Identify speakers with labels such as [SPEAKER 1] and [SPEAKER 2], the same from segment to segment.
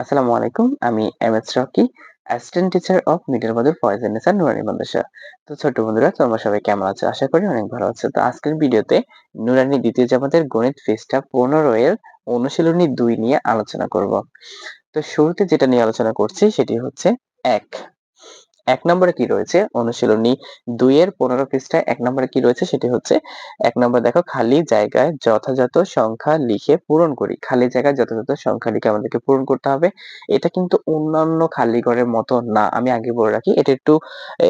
[SPEAKER 1] আসসালামু আলাইকুম। আমি M S Rocky, assistant teacher of middle Badar Faiz Nisa Nurani Madrasa. তো ছোট বন্ধুরা তোমরা সবাই কেমন আছো? আশা করি অনেক ভালো আছো। তো আজকের ভিডিওতে নুরানি দ্বিতীয় জামাতের গণিত ফেস্টা 15 এর অনুশীলনী দুই নিয়ে আলোচনা করব। তো শুরুতে যেটা নিয়ে আলোচনা করছি সেটি হচ্ছে 1 এক নম্বরে কি রয়েছে? অনুশীলনী দুই এর পনেরো পৃষ্ঠায় এক নম্বরে কি রয়েছে? সেটি হচ্ছে, এক নম্বর দেখো, খালি জায়গায় যথাযথ সংখ্যা লিখে পূরণ করি। খালি জায়গায় যথাযথ সংখ্যা লিখে আমাদেরকে পূরণ করতে হবে। এটা কিন্তু অন্যান্য খালি ঘরের মতো না। আমি আগে বলে রাখি, এটা একটু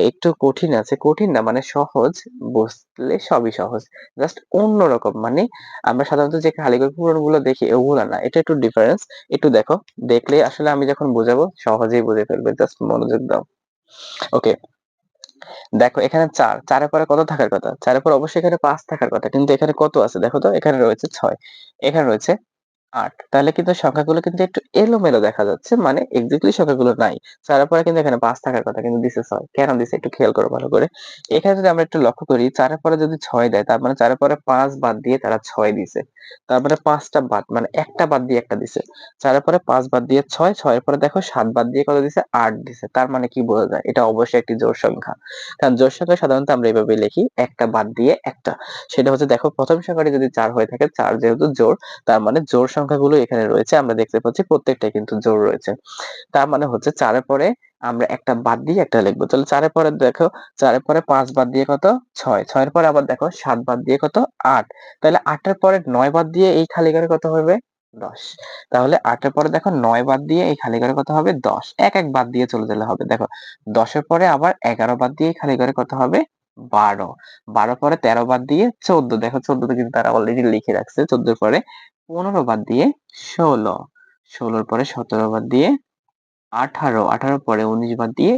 [SPEAKER 1] একটু কঠিন আছে। কঠিন না মানে সহজ বুঝলে সবই সহজ। জাস্ট অন্যরকম মানে আমরা সাধারণত যে খালি ঘর পূরণগুলো দেখি ওগুলো না। এটা একটু ডিফারেন্স একটু দেখো, দেখলে আসলে আমি যখন বোঝাবো, সহজেই বুঝে ফেলবে। জাস্ট মনোযোগ দাও। ওকে দেখো, এখানে চার। চারের পরে কত থাকার কথা? চারের পর অবশ্যই এখানে পাঁচ থাকার কথা। কিন্তু এখানে কত আছে? দেখো তো, এখানে রয়েছে ছয়। এখানে রয়েছে আট। তাহলে কিন্তু সংখ্যাগুলো কিন্তু একটু এলোমেলো দেখা যাচ্ছে মানে এক্স্যাক্টলি সংখ্যাগুলো নাই। চারের পরে কিন্তু এখানে পাঁচ থাকার কথা কিন্তু দিছে ছয় কেন দিছে একটু খেয়াল করো ভালো করে। এখানে যদি আমরা একটু লক্ষ্য করি, চারের পরে যদি ছয় দেয়, তার মানে চারের পরে পাঁচ বাদ দিয়ে তারা ছয় দিছে। তার মানে পাঁচটা বাদ মানে একটা বাদ দিয়ে একটা দিছে। চারের পরে পাঁচ বাদ দিয়ে ছয়, ছয়ের পরে দেখো সাত বাদ দিয়ে কত দিছে? আট দিছে। তার মানে কি বোঝা যায়? এটা অবশ্যই একটি জোর সংখ্যা। কারণ জোর সংখ্যা সাধারণত আমরা এইভাবে লিখি, একটা বাদ দিয়ে একটা। সেটা হচ্ছে দেখো প্রথম সংখ্যাটি যদি চার হয়ে থাকে, চার যেহেতু জোর তার মানে জোর সংখ্যাগুলো এখানে রয়েছে, আমরা দেখতে পাচ্ছি প্রত্যেকটাই কিন্তু জোর রয়েছে। তার মানে হচ্ছে চারের পরে আমরা একটা বাদ দিয়ে একটা লিখব। তাহলে চারের পরে দেখো, চারের পরে পাঁচ বাদ দিয়ে কত? ছয়। ছয়ের পরে আবার দেখো, সাত বাদ দিয়ে কত? আট। তাহলে আটের পরে নয় বাদ দিয়ে এই খালি ঘরে কত হবে? দশ। তাহলে আটের পরে দেখো, নয় বাদ দিয়ে এই খালি ঘরে কত হবে? দশ। এক এক বাদ দিয়ে চলে গেলে হবে। দেখো, দশের পরে আবার এগারো বাদ দিয়ে খালি ঘরে কত হবে? বারো। বারো পরে তেরো বাদ দিয়ে চোদ্দ। দেখো, চোদ্দতে কিন্তু তারা অলরেডি লিখে রাখছে, চোদ্দোর পরে পনেরো বাদ দিয়ে ষোলো। ষোলোর পরে সতেরো বাদ দিয়ে আঠারো। আঠারো পরে উনিশ বাদ দিয়ে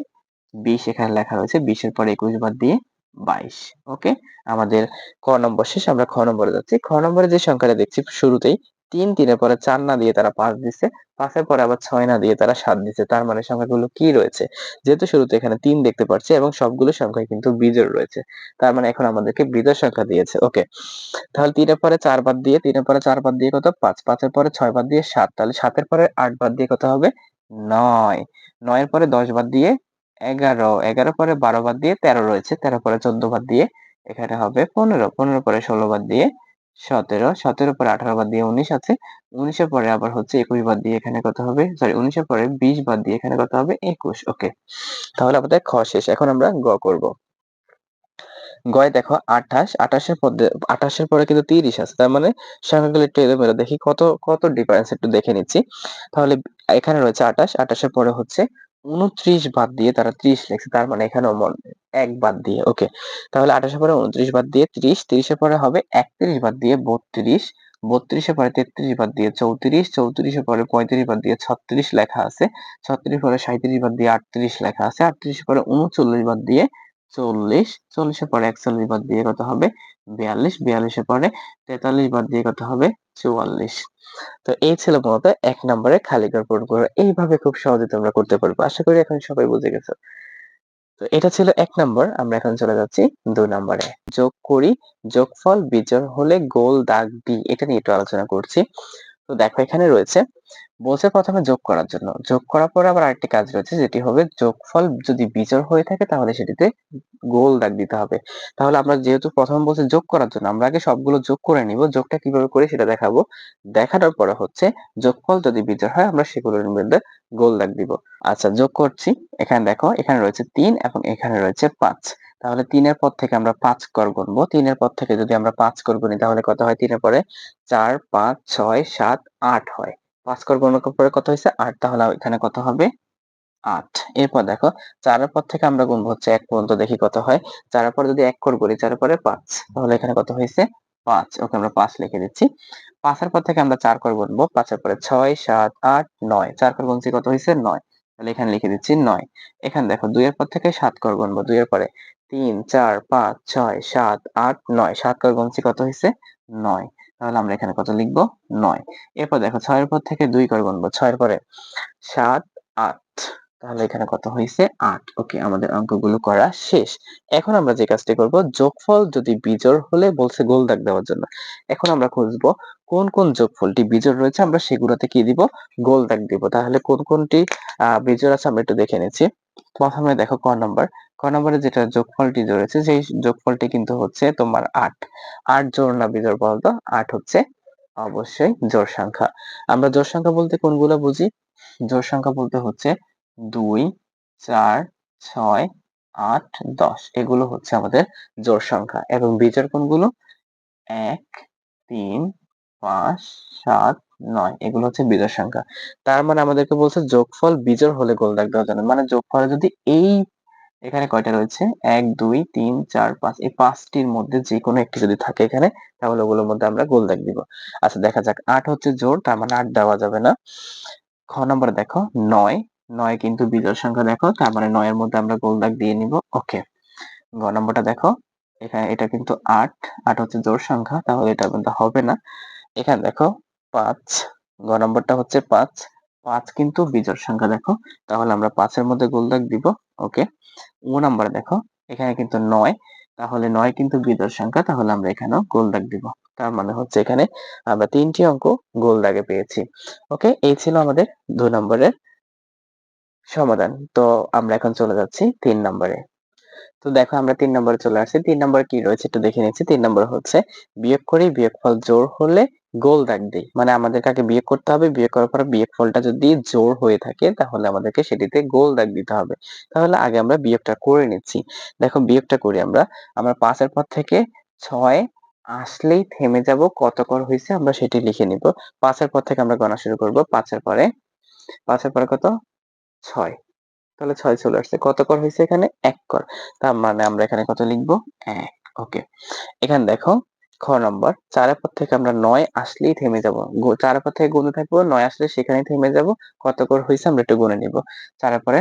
[SPEAKER 1] বিশ, এখানে লেখা রয়েছে। বিশের পরে একুশ বাদ দিয়ে বাইশ। ওকে? আমাদের ক নম্বর শেষ আমরা খ নম্বরে যাচ্ছি। খ নম্বরে যে সংখ্যাটা দেখছি শুরুতেই তিন তিনের পরে চার না দিয়ে তারা পাঁচ দিচ্ছে পাঁচের পরে আবার ছয় না দিয়ে তারা সাত দিচ্ছে তার মানে সংখ্যাগুলো কি রয়েছে? যেহেতু শুরুতে এখানে তিন দেখতে পাচ্ছি এবং সবগুলো সংখ্যায় কিন্তু বিজোড় রয়েছে। তার মানে এখন আমাদেরকে বিজোড় সংখ্যা দিয়েছে। ওকে, তাহলে তিনের পরে চার বাদ দিয়ে, তিনের পরে চার বাদ দিয়ে কত? পাঁচ। পাঁচের পরে ছয় বাদ দিয়ে সাত। তাহলে সাতের পরে আট বাদ দিয়ে কত হবে? নয়। নয়ের পরে দশ বাদ দিয়ে এগারো। এগারো পরে বারো বাদ দিয়ে তেরো রয়েছে। তেরো পরে চোদ্দ বাদ দিয়ে এখানে হবে পনেরো। পনেরো পরে ষোলো বাদ দিয়ে সতেরো সতেরো পরে আঠারো বাদ দিয়ে উনিশ আছে। উনিশের পরে আবার হচ্ছে একুশ বাদ দিয়ে এখানে কত হবে? সরি উনিশের পরে বিশ বাদ দিয়ে এখানে কত হবে? একুশ ওকে তাহলে আমাদের খ শেষ, এখন আমরা গ করব। গয় দেখো আঠাশ, আঠাশের পরে আঠাশের পরে কিন্তু তিরিশ আছে, তার মানে সংখ্যাগুলো একটু এলোমেলো দেখি কত কত ডিফারেন্স একটু দেখে নিচ্ছি। তাহলে এখানে রয়েছে আঠাশ, আঠাশের পরে হচ্ছে উনত্রিশ বাদ দিয়ে তারা ত্রিশ লিখছে তার মানে এখানে এক বাদ দিয়ে ওকে তাহলে আঠাশের পরে উনত্রিশ বাদ দিয়ে ত্রিশ, ত্রিশের পরে হবে একত্রিশ বাদ দিয়ে বত্রিশ, বত্রিশের পরে তেত্রিশ বাদ দিয়ে চৌত্রিশ, চৌত্রিশের পরে পঁয়ত্রিশ বাদ দিয়ে ছত্রিশ লেখা আছে, ছত্রিশ পরে সাঁত্রিশ বাদ দিয়ে আটত্রিশ লেখা আছে, আটত্রিশের পরে উনচল্লিশ বাদ দিয়ে চল্লিশ, চল্লিশের পরে একচল্লিশ বাদ দিয়ে কত হবে? বিয়াল্লিশ, বিয়াল্লিশের পরে তেতাল্লিশ বাদ দিয়ে কত হবে? চুয়াল্লিশ। তো এই ছিল মূলত এক নম্বরে খালি ঘর পূরণ করো এইভাবে খুব সহজে তোমরা করতে পারবে। আশা করি এখন সবাই বুঝে গেছো। তো এটা ছিল এক নম্বর। আমরা এখন চলে যাচ্ছি দুই নম্বরে। যোগ করি, যোগফল বিজোড় হলে গোল দাগ বি এটা নিয়ে একটু আলোচনা করছি। তো দেখো এখানে রয়েছে বলছে প্রথমে যোগ করার জন্য। যোগ করার পরে আবার আরেকটি কাজ রয়েছে, যেটি হবে যোগফল যদি বিজোড় হয়ে থাকে তাহলে সেটিতে গোল দাগ দিতে হবে। তাহলে আমরা যেহেতু প্রথম বলছে যোগ করার জন্য, আমরা আগে সবগুলো যোগ করে নিব। যোগটা কীভাবে করি সেটা দেখাবো। দেখানোর পরে হচ্ছে যোগফল যদি বিজোড় হয়, আমরা সেগুলোর মধ্যে গোল দাগ দিব। আচ্ছা যোগ করছি। এখানে দেখো, এখানে রয়েছে তিন এবং এখানে রয়েছে পাঁচ। তাহলে তিনের পর থেকে আমরা পাঁচ কর গুনবো। তিনের পর থেকে যদি আমরা পাঁচ কর গুনি, তাহলে কত হয়? তিনের পরে চার, পাঁচ, ছয়, সাত, আট হয়। পাঁচ কর পরে কত হয়েছে আট তাহলে এখানে কত হবে আট। এরপর দেখো চারের পর থেকে আমরা গুনবো হচ্ছে এক পর্যন্ত, দেখি কত হয়। চারের পর যদি এক কর করি চারের পরে পাঁচ। তাহলে এখানে কত হয়েছে পাঁচ। ওকে, আমরা পাঁচ লিখে দিচ্ছি। পাঁচের পর থেকে আমরা চার কর গুনবো। পাঁচের পরে ছয়, সাত, আট, নয়। চার কর গুনছি কত হয়েছে নয়। তাহলে এখানে লিখে দিচ্ছি নয়। এখানে দেখো, দুইয়ের পর থেকে সাত কর গুনবো। দুইয়ের পরে তিন, চার, পাঁচ, ছয়, সাত, আট, নয়। সাত কর গুনছি কত হয়েছে নয়। তাহলে আমরা এখানে কত লিখব? নয়। এরপর দেখো ছয়ের পর থেকে দুই করে গুনবো। ছয়ের পরে সাত, আট। তাহলে এখানে কত হয়েছে আট। ওকে, আমাদের অঙ্কগুলো করা শেষ। এখন আমরা যে কাজটি করব, যোগফল যদি বিজোড় হলে বলছে গোল দাগ দেওয়ার জন্য। এখন আমরা খুঁজবো কোন কোন যোগফলটি বিজোড় রয়েছে, আমরা সেগুলোতে কি দিব? গোল দাগ দিব। তাহলে কোন কোনটি বিজোড় আছে আমরা একটু দেখে নিচ্ছি। প্রথমে দেখো ক নাম্বার। ক নম্বরে যেটা যোগফলটি রয়েছে সেই যোগফলটি কিন্তু হচ্ছে তোমার আট। আট জোড় না বিজোড় বলতো আট হচ্ছে অবশ্যই জোড় সংখ্যা। আমরা জোড় সংখ্যা বলতে কোনগুলো বুঝি? জোড় সংখ্যা বলতে হচ্ছে দুই, চার, ছয়, আট, দশ। এগুলো হচ্ছে আমাদের জোড় সংখ্যা। এবং বিজোড় কোনগুলো? এক, তিন, পাঁচ, সাত, নয়। এগুলো হচ্ছে বিজোড় সংখ্যা। তার মানে আমাদেরকে বলছে যোগফল বিজোড় হলে গোল দাগ দেওয়া যাবে মানে যোগফলে যদি এই এখানে কয়টা রয়েছে? এক, দুই, তিন, চার, পাঁচ। এই পাঁচটির মধ্যে যে কোনো একটি যদি থাকে এখানে, তাহলে ওগুলোর মধ্যে আমরা গোল দাগ দিব। আচ্ছা দেখা যাক। আট হচ্ছে জোর, তার মানে আট দেওয়া যাবে না। খ নম্বর দেখো, নয়। নয় কিন্তু বিজোড় সংখ্যা দেখো, তার মানে নয়ের মধ্যে আমরা গোল দাগ দিয়ে নিব। ওকে। গ নম্বরটা দেখো এখানে এটা কিন্তু আট। আট হচ্ছে জোর সংখ্যা, তাহলে এটা কিন্তু হবে না। এখানে দেখো, পাঁচ। গ নম্বরটা হচ্ছে পাঁচ। পাঁচ কিন্তু বিজোড় সংখ্যা দেখো, তাহলে আমরা পাঁচের মধ্যে গোল দাগ দিব। ওকে? ও নাম্বার দেখো, এখানে কিন্তু নয়। তাহলে নয় কিন্তু বিজোড় সংখ্যা, তাহলে আমরা এখানেও গোল দাগ দিব। তার মানে হচ্ছে এখানে আমরা তিনটি অঙ্ক গোল দাগে পেয়েছি। ওকে? এই ছিল আমাদের দুই নম্বরের সমাধান। তো আমরা এখন চলে যাচ্ছি তিন নম্বরে। তো দেখো, আমরা তিন নম্বরে চলে আসছি। তিন নম্বর কি রয়েছে? একটু দেখে নিচ্ছি। তিন নম্বর হচ্ছে বিয়োগ করি, বিয়োগফল জোর হলে গোল দাগ দিই। মানে আমাদের কাকে বিয়োগ করতে হবে বিয়োগ করার পর বিয়োগফলটা যদি জোর হয়ে থাকে, তাহলে আমাদেরকে সেটিতে গোল দাগ দিতে হবে। তাহলে আগে আমরা বিয়োগটা করে নিচ্ছি। দেখো বিয়োগটা করি আমরা। আমরা পাঁচের পর থেকে ছয় আসলেই থেমে যাব, কত কর হয়েছে আমরা সেটি লিখে নিব। পাঁচের পর থেকে আমরা গণা শুরু করব, পাঁচের পরে পাঁচের পরে কত? ছয়। তাহলে ছয় চলে আসছে। কত কর হয়েছে এখানে? এক কর। তার মানে আমরা এখানে কত লিখব? এক। ওকে। এখানে দেখো খ নম্বর চারের পর থেকে আমরা নয় আসলেই থেমে যাব। চারের পর থেকে গুনে থাকব, নয় আসলে সেখানেই থেমে যাব। কত কর হয়েছে আমরা একটু গুনে নিব। চারের পরে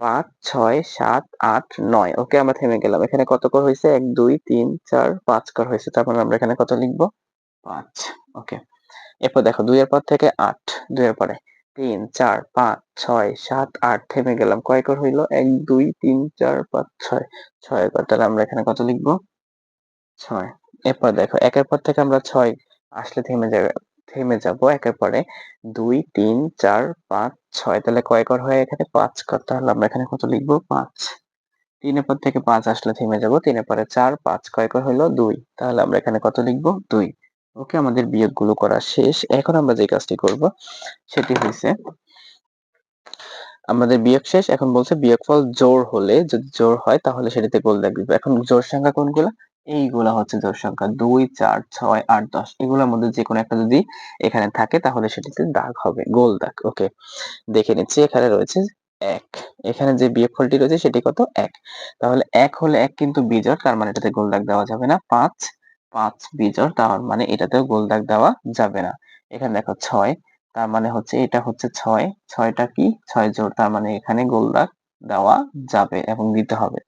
[SPEAKER 1] পাঁচ, ছয়, সাত, আট, নয়। ওকে, আমরা থেমে গেলাম। এখানে কত কর হয়েছে এক, দুই, তিন, চার, পাঁচ কর হয়েছে তারপর আমরা এখানে কত লিখব? পাঁচ। ওকে। এরপর দেখো, দুইয়ের পর থেকে আট। দুইয়ের পরে তিন, চার, পাঁচ, ছয়, সাত, আট, থেমে গেলাম। কয় কর হইল? এক, দুই, তিন, চার, পাঁচ, ছয়। ছয় কর তাহলে আমরা এখানে কত লিখব? ছয়। এরপর দেখো, একের পর থেকে আমরা ছয় আসলে থেমে যাবে থেমে যাব একের পরে। দুই, তিন, চার, পাঁচ, ছয়, তাহলে কয় কর হয় এখানে? পাঁচ কর। তাহলে আমরা এখানে কত লিখব? পাঁচ। তিনের পর থেকে পাঁচ আসলে থেমে যাব। তিনের পরে চার, পাঁচ, কয় কর হইল দুই। তাহলে আমরা এখানে কত লিখব? দুই। ওকে, আমাদের বিয়োগগুলো করা শেষ। এখন আমরা যে কাজটি করব, সেটি হয়েছে আমাদের বিয়োগ শেষ। এখন বলছে বিয়োগফল জোড় হলে যদি জোড় হয়, তাহলে সেটিতে গোল দাগ এখন জোড় সংখ্যা কোনগুলো? এইগুলা হচ্ছে জোড় সংখ্যা দুই, চার, ছয়, আট, দশ। এগুলোর মধ্যে যে কোনো একটা যদি এখানে থাকে, তাহলে সেটিতে দাগ হবে, গোল দাগ, ওকে? দেখে নিচ্ছি, এখানে রয়েছে এক। এখানে যে বিয়োগফলটি রয়েছে, সেটি কত? এক। তাহলে এক হলে এক কিন্তু বিজোড়, তার মানে এটাতে গোল দাগ দেওয়া যাবে না। পাঁচ পাঁচ বিজোড়, তার মানে এটাতেও গোল দাগ দেওয়া যাবে না। এখানে দেখো ছয়, তার মানে হচ্ছে এটা হচ্ছে ছয়। ছয়টা কি? ছয় জোড়, তার মানে এখানে গোল দাগ দেওয়া যাবে এবং দিতে হবে।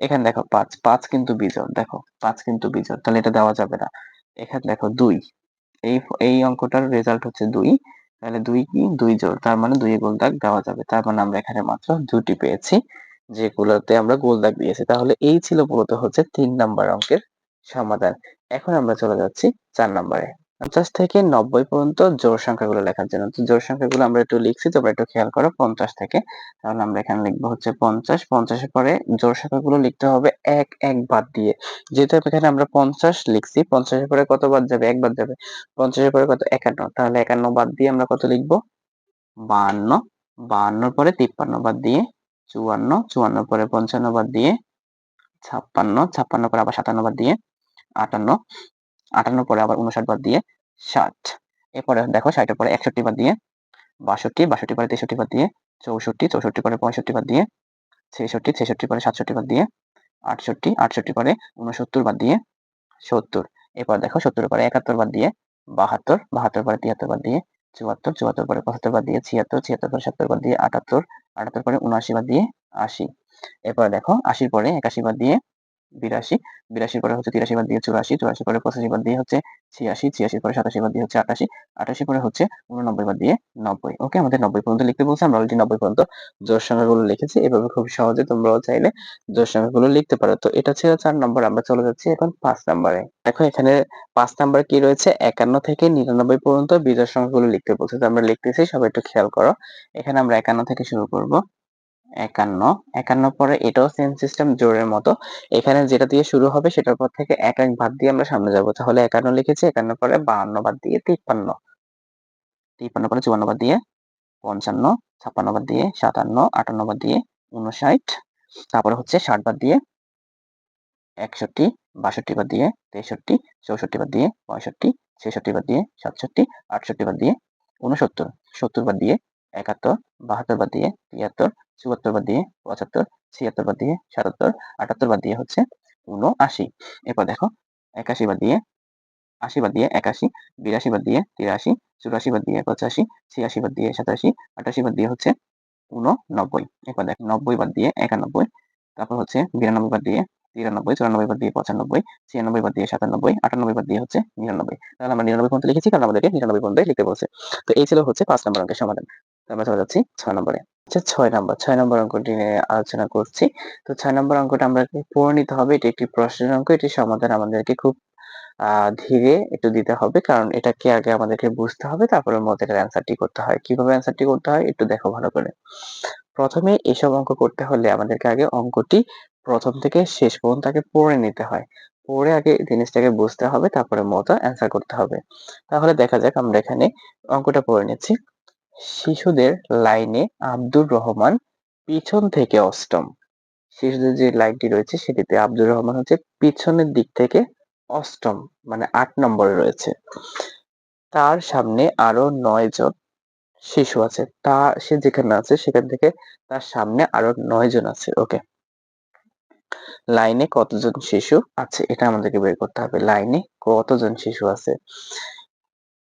[SPEAKER 1] এখানে দেখো পাঁচ পাঁচ কিন্তু বিজোড়, দেখো পাঁচ কিন্তু বিজোড়, তাহলে এটা দেওয়া যাবে না। এখানে দেখো দুই, এই এই অঙ্কটার রেজাল্ট হচ্ছে দুই, তাহলে দুই কি? দুই জোড়, তার মানে দুই গোল দাগ দেওয়া যাবে, তার মানে আমরা এখানে মাত্র দুটি পেয়েছি, যেগুলোতে আমরা গোল দাগ দিয়েছি। তাহলে এই ছিল মূলত হচ্ছে তিন নাম্বার অঙ্কের সমাধান। এখন আমরা চলে যাচ্ছি চার নাম্বারে। পঞ্চাশ থেকে নব্বই পর্যন্ত জোড় সংখ্যাগুলো লেখার জন্য। তো জোড় সংখ্যাগুলো আমরা একটু লিখছি, তোমরা একটু খেয়াল করো পঞ্চাশ থেকে। তাহলে আমরা এখানে লিখব হচ্ছে পঞ্চাশ। পঞ্চাশের পরে জোড় সংখ্যাগুলো লিখতে হবে এক এক বাদ দিয়ে। যেহেতু এখানে আমরা পঞ্চাশ লিখছি, পঞ্চাশের পরে কত বাদ যাবে? এক বাদ যাবে। পঞ্চাশের পরে কত? একান্ন। তাহলে একান্ন বাদ দিয়ে আমরা কত লিখব? বাহান্ন। বাহান্নর পরে তিপ্পান্ন বাদ দিয়ে চুয়ান্ন। চুয়ান্ন পরে পঞ্চান্ন বাদ দিয়ে ছাপ্পান্ন। ছাপ্পান্ন পরে আবার সাতান্ন বাদ দিয়ে আটান্ন। আটান্ন পরে আবার উনষাট বাদ দিয়ে ষাট এরপরে দেখো ষাটের পরে একষট্টি বাদ দিয়ে বাষট্টি বাষট্টি পরে তেষট্টি বাদ দিয়ে চৌষট্টি চৌষট্টি পরে পঁয়ষট্টি বাদ দিয়ে ছেষট্টি ছেষট্টি পরে সাতষট্টি বাদ দিয়ে আটষট্টি আটষট্টি পরে উনসত্তর বাদ দিয়ে সত্তর এরপর দেখো সত্তরের পরে একাত্তর বাদ দিয়ে বাহাত্তর বাহাত্তর পরে তিয়াত্তর বাদ দিয়ে চুয়াত্তর চুয়াত্তর পরে পঁচাত্তর বাদ দিয়ে ছিয়াত্তর ছিয়াত্তর পরে সত্তর বাদ দিয়ে আটাত্তর আটাত্তর পরে উনআশি বাদ দিয়ে আশি এরপরে দেখো আশির পরে একাশি বাদ দিয়ে বিরাশি। বিরাশির পরে হচ্ছে তিরাশি বাদ দিয়ে চুরাশি চুরাশি পরে পঁচাশি বাদ দিয়ে হচ্ছে ছিয়াশি, ছিয়াশির পরে সাতাশি বাদ দিয়ে হচ্ছে আটাশি আটাশি পরে হচ্ছে উননব্বই বাদ দিয়ে নব্বই। ওকে, আমাদের নব্বই পর্যন্ত লিখতে বলছে, আমরা অলরেডি নব্বই পর্যন্ত জোর সংখ্যাগুলো লিখেছি, এভাবে খুব সহজে তোমরাও চাইলে জোর সংখ্যাগুলো লিখতে পারো। তো এটা ছিল চার নম্বর, আমরা চলে যাচ্ছি এখন পাঁচ নম্বরে। দেখো, এখানে পাঁচ নাম্বার কি রয়েছে? একান্ন থেকে নিরানব্বই পর্যন্ত বিজোড় সংখ্যাগুলো লিখতে বলছে। তো আমরা লিখতেছি, সবাই একটু খেয়াল করো। এখানে আমরা একান্ন থেকে শুরু করব। একান্ন একান্ন পরে এটাও সেম সিস্টেম জোরের মতো এখানে যেটা দিয়ে শুরু হবে সেটার পর থেকে এক এক বাদ দিয়ে আমরা সামনে যাব তাহলে একান্ন লিখেছি একান্ন পরে বাহান্ন বাদ দিয়ে তিপ্পান্ন তিপ্পান্ন পরে চুয়ান্ন বাদ দিয়ে পঞ্চান্ন ছাপ্পান্ন বাদ দিয়ে সাতান্ন আটান্ন বাদ দিয়ে উনষাট তারপরে হচ্ছে ষাট বাদ দিয়ে একষট্টি বাষট্টি বাদ দিয়ে তেষট্টি চৌষট্টি বাদ দিয়ে পঁয়ষট্টি ছেষট্টি বাদ দিয়ে সাতষট্টি আটষট্টি বাদ দিয়ে উনসত্তর সত্তর বাদ দিয়ে একাত্তর বাহাত্তর বাদ দিয়ে তিয়াত্তর চুয়াত্তর বাদ দিয়ে পঁচাত্তর ছিয়াত্তর বাদ দিয়ে সাতাত্তর আটাত্তর বাদ দিয়ে হচ্ছে উনআশি এরপর দেখো একাশি বাদ দিয়ে আশি বাদ দিয়ে একাশি বিরাশি বাদ দিয়ে তিরাশি চুরাশি বাদ দিয়ে পঁচাশি ছিয়াশি বাদ দিয়ে সাতাশি আটাশি বাদ দিয়ে হচ্ছে উননব্বই এরপর দেখো নব্বই বাদ দিয়ে একানব্বই তারপর হচ্ছে বিরানব্বই বাদ দিয়ে তিরানব্বই চুরানব্বই বাদ দিয়ে পঁচানব্বই ছিয়ানব্বই বাদ দিয়ে সাতানব্বই আটানব্বই বাদ দিয়ে হচ্ছে নিরানব্বই তাহলে আমরা নিরানব্বই পর্যন্ত লিখেছি কারণ আমাদেরকে নিরানব্বই পর্যন্ত লিখতে বলছে তো এই ছিল হচ্ছে পাঁচ নম্বর অঙ্কের সমাধান আমরা চলে যাচ্ছি ছয় নম্বরে আচ্ছা ছয় নম্বর ছয় নম্বর অঙ্কটি নিয়ে আলোচনা করছি। তো ছয় নম্বর অঙ্কটা আমরা পড়ে নিতে হবে? এটি একটি প্রশ্নের অঙ্ক, এটি সমাধান আমাদেরকে খুব ধীরে একটু দিতে হবে। কারণ এটাকে আগে আমাদেরকে বুঝতে হবে, তারপরে মধ্যে অ্যান্সারটি করতে হয়। কীভাবে অ্যান্সারটি করতে হয়? একটু দেখো ভালো করে। প্রথমে এসব অঙ্ক করতে হলে আমাদেরকে আগে অঙ্কটি প্রথম থেকে শেষ পর্যন্ত আগে পড়ে নিতে হয়। পড়ে আগে জিনিসটাকে বুঝতে হবে, তারপরে মতো অ্যান্সার করতে হবে। তাহলে দেখা যাক আমরা এখানে অঙ্কটা পড়ে নিচ্ছি। শিশুদের লাইনে আব্দুর রহমান পিছন থেকে অষ্টম। শিশুদের যে লাইনটি রয়েছে সেটিতে আব্দুর রহমান হচ্ছে পিছনের দিক থেকে অষ্টম মানে আট নম্বরে রয়েছে। তার সামনে আরও নয় জন শিশু আছে। তা, সে যেখানে আছে সেখান থেকে তার সামনে আরও নয় জন আছে, ওকে। লাইনে কতজন শিশু আছে এটা আমাদেরকে বের করতে হবে। লাইনে কতজন শিশু আছে?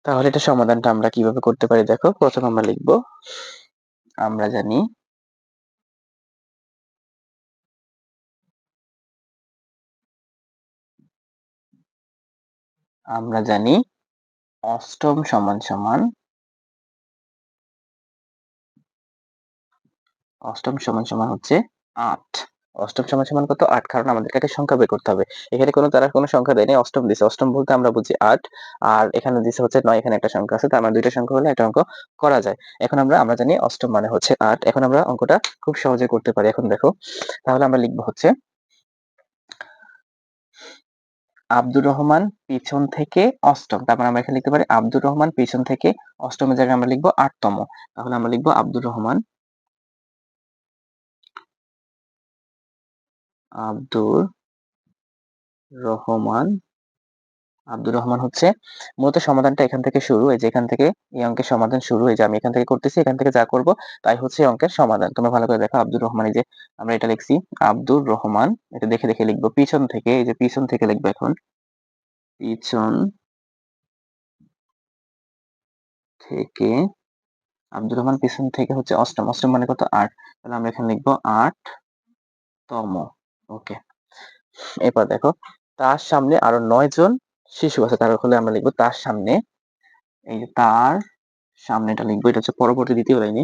[SPEAKER 1] তাহলে এটা সমাধানটা আমরা কীভাবে করতে পারি? দেখো, প্রথম আমরা লিখব, আমরা জানি আমরা জানি অষ্টম সমান সমান অষ্টম সমান সমান হচ্ছে আট। অষ্টম সমান সমান কত? আট। কারণ আমাদেরকে একটা সংখ্যা বের করতে হবে? এখানে কোনো তারা কোনো সংখ্যা দেয়নি, অষ্টম দিছে। অষ্টম বলতে আমরা বুঝি আট, আর এখানে দিছে হচ্ছে নয়, এখানে একটা সংখ্যা আছে, তার মানে দুইটা সংখ্যা হলে একটা অঙ্ক করা যায়। এখন আমরা আমরা জানি অষ্টম মানে হচ্ছে আট। এখন আমরা অঙ্কটা খুব সহজে করতে পারি। এখন দেখো, তাহলে আমরা লিখব হচ্ছে আব্দুর রহমান পিছন থেকে অষ্টম। তারপর আমরা এখানে লিখতে পারি আব্দুর রহমান পিছন থেকে অষ্টমের জায়গায় আমরা লিখব আটতম। তাহলে আমরা লিখব আব্দুর রহমান আব্দুর রহমান। আব্দুর রহমান হচ্ছে মূলত সমাধানটা এখান থেকে শুরু। এই যে এখান থেকে এই অঙ্কের সমাধান শুরু। হয়ে যে আমি এখান থেকে করতেছি, এখান থেকে যা করব তাই হচ্ছে অঙ্কের সমাধান। তোমরা ভালো করে দেখো, আব্দুর রহমান এই যে আমরা এটা লিখছি, আব্দুর রহমান। এটা দেখে দেখে লিখব। পিছন থেকে, এই যে পিছন থেকে লিখব এখন। পিছন থেকে, আব্দুর রহমান পিছন থেকে হচ্ছে অষ্টম। অষ্টম মানে কত? আট। তাহলে আমরা এখানে লিখব আট তম ওকে এরপর দেখো, তার সামনে আরও নয় জন শিশু আছে, তার হলে আমরা লিখব তার সামনে। এই যে তার সামনেটা লিখব, এটা হচ্ছে পরবর্তী দ্বিতীয় লাইনে।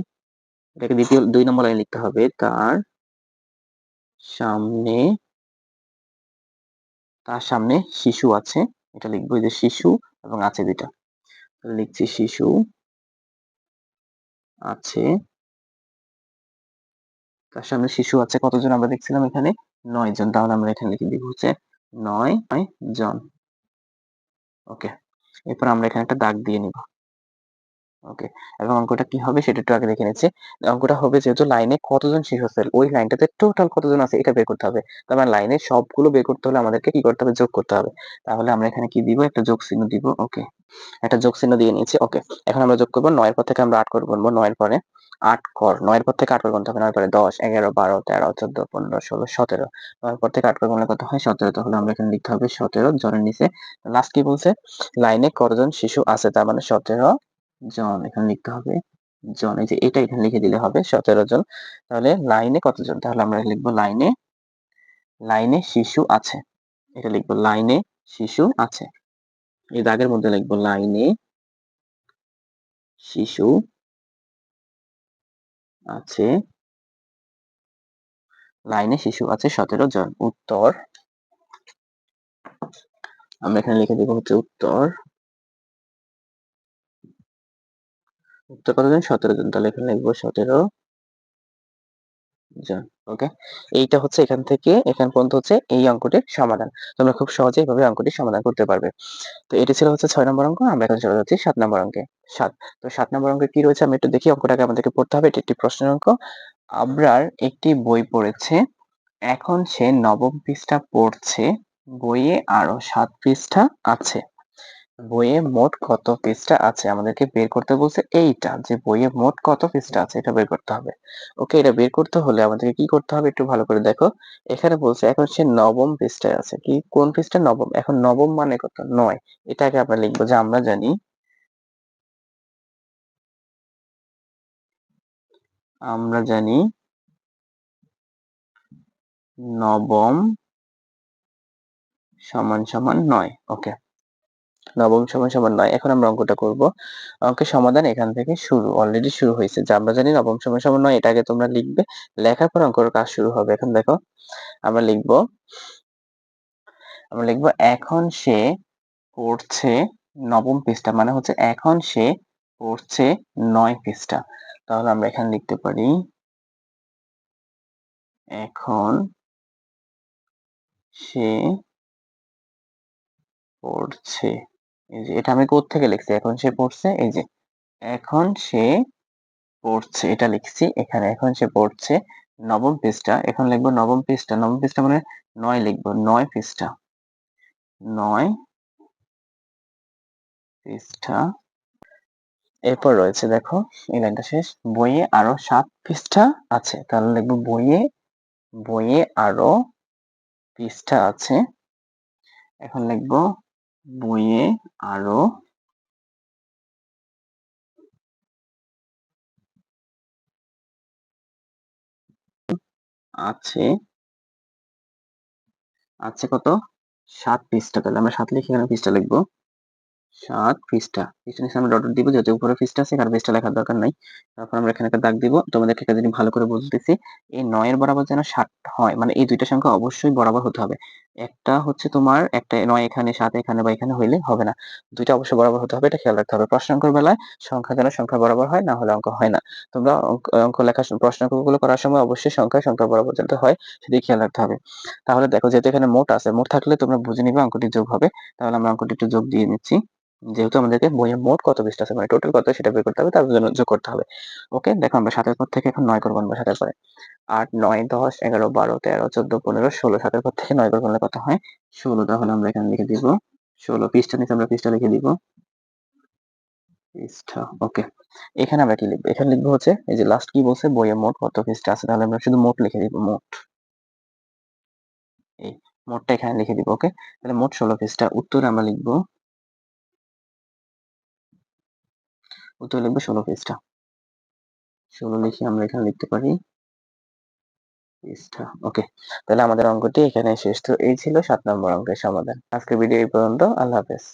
[SPEAKER 1] এটাকে দ্বিতীয়, দুই নম্বর লাইনে লিখতে হবে। তার সামনে তার সামনে শিশু আছে, এটা লিখব যে শিশু এবং আছে দুইটা। লিখছি শিশু আছে, তার সামনে শিশু আছে, কতজন আমরা দেখছিলাম এখানে? নয় জন, তাহলে আমরা এখানে লিখে দিব হচ্ছে নয় জন। ওকে এরপর আমরা এখানে একটা দাগ দিয়ে নিব। ওকে এবং অঙ্কটা কি হবে সেটা একটু আগে দেখে নিচ্ছি। অঙ্কটা হবে যেহেতু লাইনে কতজন শিশু আছে ওই লাইনটাতে টোটাল কতজন আছে এটা বের করতে হবে। তার মানে লাইনে সবগুলো বের করতে হলে আমাদেরকে কি করতে হবে? যোগ করতে হবে। তাহলে আমরা এখানে কি দিব? একটা যোগ চিহ্ন দিব। ওকে একটা যোগ চিহ্ন দিয়ে নিয়েছি, ওকে। এখন আমরা যোগ করব নয়ের পর থেকে আমরা আট করে বলব নয়ের পরে আট কর, নয়ের পর থেকে আট করে গুনতে হবে, নয়ের পরে দশ, এগারো, বারো, তেরো, চোদ্দ, পনেরো, ষোলো, সতেরো। নয়ের পর থেকে আট করে গুনলে কত হয়? সতেরো। তাহলে আমরা এখানে লিখতে হবে সতেরো জনের নিচে। লাস্ট কি বলছে? লাইনে কতজন শিশু আছে? তার মানে সতেরো জন। এখানে লিখতে হবে জন। এই যে এটা এখানে লিখে দিলে হবে সতেরো জন। তাহলে লাইনে কতজন? তাহলে আমরা লিখব লাইনে লাইনে শিশু আছে। এটা লিখব লাইনে শিশু আছে। এই দাগের মধ্যে লিখব লাইনে শিশু আছে, লাইনে শিশু আছে সতেরো জন। উত্তর, আমরা এখানে লিখে দেবো হচ্ছে উত্তর। উত্তর কতজন সতেরো জন। তাহলে এখানে লিখব সতেরো জন ওকে এইটা হচ্ছে এখান থেকে, এখান পর্যন্ত হচ্ছে এই অঙ্কটির সমাধান। তোমরা খুব সহজে এইভাবে অঙ্কটির সমাধান করতে পারবে। তো এটি ছিল হচ্ছে ছয় নম্বর অঙ্ক, আমরা এখন চলে যাচ্ছি সাত নম্বর অঙ্কে। সাত। তো সাত নম্বর অঙ্কে কি রয়েছে? আমি একটু দেখি, অঙ্কটাকে আমাদেরকে পড়তে হবে, এটি একটি প্রশ্নের অঙ্ক। আবরার একটি বই পড়েছে, এখন সে নবম পৃষ্ঠা পড়ছে, বইয়ে আরও সাত পৃষ্ঠা আছে। বইয়ে মোট কত পৃষ্ঠা আছে? আমাদেরকে বের করতে বলছে এইটা, যে বইয়ে মোট কত পৃষ্ঠা আছে, এটা বের করতে হবে। ওকে এটা বের করতে হলে আমাদেরকে কি করতে হবে? একটু ভালো করে দেখো। এখানে বলছে, এখন সে নবম পৃষ্ঠায় আছে। কি, কোন পৃষ্ঠা? নবম। এখন নবম মানে কত? নয়। এটাকে আমরা লিখব যে আমরা জানি আমরা জানি নবম সমান সমান নয়। ওকে নবম সমান সমান নয়। এখন আমরা অঙ্কটা করব। অঙ্কের সমাধান এখান থেকে শুরু অলরেডি শুরু হয়েছে। যে আমরা জানি নবম সমান সমান নয় এটাকে তোমরা লিখবে। লেখার পর অঙ্কের কাজ শুরু হবে। এখন দেখো, আমরা লিখব আমরা লিখব, এখন সে পড়ছে নবম পৃষ্ঠা মানে হচ্ছে এখন সে পড়ছে নয় পৃষ্ঠা। তাহলে আমরা এখানে লিখতে পারি, এখন সে পড়ছে এই যে, এটা আমি থেকে লিখছি? এখন সে পড়ছে, এই যে, এখন সে পড়ছে, এটা লিখছি, এখানে এখন সে পড়ছে নবম পৃষ্ঠা, এখন লিখব নবম পৃষ্ঠা নবম পৃষ্ঠা মানে নয় লিখব, নয় পৃষ্ঠা নয় পৃষ্ঠা, এরপর রয়েছে দেখো, এই লাইনটা শেষ, বইয়ে আরও সাত পৃষ্ঠা আছে, তাহলে লিখব বইয়ে বইয়ে আরও পৃষ্ঠা আছে, এখন লিখব বইয়ে আরও আছে। আছে কত? সাত পৃষ্ঠা, তাহলে আমরা সাত লিখে এখানে পৃষ্ঠা লিখব। সাত পৃষ্ঠা। নিচে আমরা ডট দিব, যেহেতু উপরে পৃষ্ঠা আছে কারণ পৃষ্ঠা লেখার দরকার নাই। তারপর আমরা এখানে একটা দাগ দিব, তোমাদেরকে একটা জিনিস ভালো করে বলতেছি এই নয়ের বরাবর যেন সাত হয় মানে এই দুইটা সংখ্যা অবশ্যই বরাবর হতে হবে। একটা হচ্ছে তোমার, একটা নয় এখানে, সাত এখানে বা এখানে হইলে হবে না। দুইটা অবশ্যই বরাবর হতে হবে, এটা খেয়াল রাখতে হবে। প্রশ্ন অঙ্কের বেলায় সংখ্যা যেন সংখ্যা বরাবর হয়, না হলে অঙ্ক হয় না। তোমরা অঙ্ক লেখা প্রশ্ন অঙ্কগুলো করার সময় অবশ্যই সংখ্যা সংখ্যা বরাবর যাতে হয় সেদিকে খেয়াল রাখতে হবে। তাহলে দেখো, যেহেতু এখানে মোট আছে, মোট থাকলে তোমরা বুঝে নিবে অঙ্কটি যোগ হবে। তাহলে আমরা অঙ্কটি একটু যোগ দিয়ে নিচ্ছি। যেহেতু আমাদেরকে বইয়ে মোট কত পৃষ্ঠা আছে মানে টোটাল কত সেটা বের করতে হবে, তার জন্য যোগ করতে হবে। ওকে দেখো আমরা সাতের পর থেকে এখন নয় করব আমরা সাতের পরে। আট, নয়, দশ, এগারো, বারো, তেরো, চোদ্দ, পনেরো, ষোলো, সাতের পর থেকে নয় করব কত হয়? ষোলো। তাহলে আমরা এখানে লিখে দিব ষোলো। পৃষ্ঠা নিচে আমরা পৃষ্ঠা লিখে দিব পৃষ্ঠা। ওকে এখানে আমরা কি লিখব? এখানে লিখব হচ্ছে, এই যে লাস্ট কি বলছে? বইয়ে মোট কত পৃষ্ঠা আছে? তাহলে আমরা শুধু মোট লিখে দিব, মোট। এই মোটটা এখানে লিখে দিব ওকে তাহলে মোট ষোলো পৃষ্ঠা। উত্তরে আমরা লিখব উত্তর লিখবে ষোলো পৃষ্ঠা। ষোলো লিখে আমরা এখানে লিখতে পারি পৃষ্ঠা। ওকে তাহলে আমাদের অঙ্কটি এখানে শেষ। তো এই ছিল সাত নম্বর অঙ্কের সমাধান। আজকের ভিডিও এই পর্যন্ত। আল্লাহ হাফেজ।